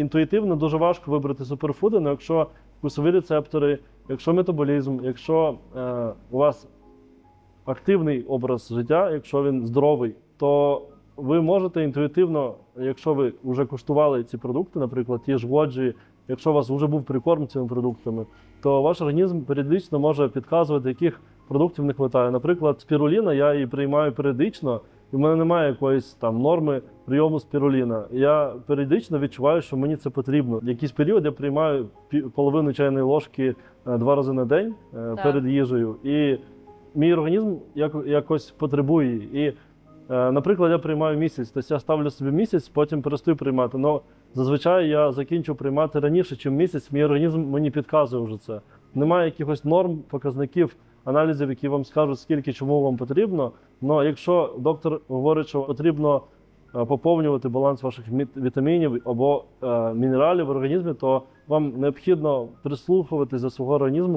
інтуїтивно дуже важко вибрати суперфуди, але якщо вкусові рецептори, якщо метаболізм, якщо е, у вас активний образ життя, якщо він здоровий, то ви можете інтуїтивно, якщо ви вже куштували ці продукти, наприклад, ті ж воджі, якщо у вас вже був прикорм цими продуктами, то ваш організм періодично може підказувати, яких продуктів не вистачає. Наприклад, спіруліна я її приймаю періодично, і в мене немає якоїсь там норми прийому спіруліна. Я періодично відчуваю, що мені це потрібно. Якийсь період я приймаю половину чайної ложки е, два рази на день е, Так. перед їжею. І мій організм як, якось потребує. І, е, наприклад, я приймаю місяць, тобто я ставлю собі місяць, потім перестаю приймати. Но зазвичай я закінчу приймати раніше, ніж місяць. Мій організм мені підказує вже це. Немає якихось норм, показників, аналізів, які вам скажуть, скільки чому вам потрібно. Але якщо доктор говорить, що потрібно поповнювати баланс ваших вітамінів або е, мінералів в організмі, то вам необхідно прислухуватись до свого організму,